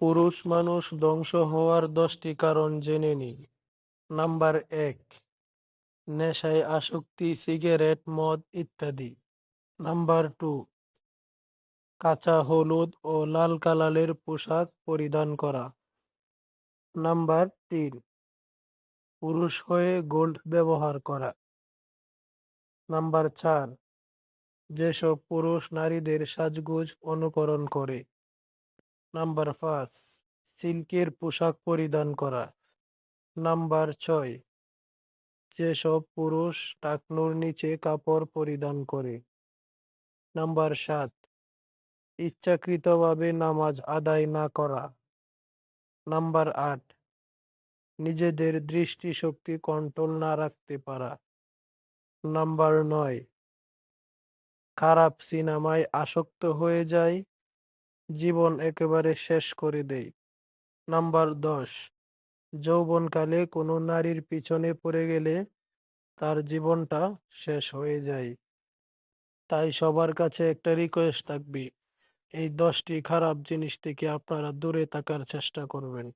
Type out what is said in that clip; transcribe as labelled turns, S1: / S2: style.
S1: পুরুষ মানুষ ধ্বংস হওয়ার দশটি কারণ জেনে নিই। নাম্বার এক, নেশায় আসক্তি, সিগারেট, মদ ইত্যাদি। নাম্বার টু, কাঁচা হলুদ ও লাল কালারের পোশাক পরিধান করা। নাম্বার তিন, পুরুষ হয়ে গোল্ড ব্যবহার করা। নাম্বার চার, যেসব পুরুষ নারীদের সাজগোজ অনুকরণ করে। নাম্বার পাঁচ, সিল্কের পোশাক পরিধান করা। নাম্বার ছয়, যেসব পুরুষ টাকনুর নিচে কাপড় পরিধান করে। নাম্বার সাত, ইচ্ছাকৃতভাবে নামাজ আদায় না করা। নাম্বার আট, নিজেদের দৃষ্টিশক্তি কন্ট্রোল না রাখতে পারা। নাম্বার নয়, খারাপ সিনেমায় আসক্ত হয়ে যায় জীবন একেবারে শেষ করে দেয় নাম্বার দশ, যৌবনকালে কোনো নারীর পিছনে পড়ে গেলে তার জীবনটা শেষ হয়ে যায়। তাই সবার কাছে একটা রিকোয়েস্ট থাকবে, এই দশটি খারাপ জিনিস থেকে আপনারা দূরে থাকার চেষ্টা করবেন।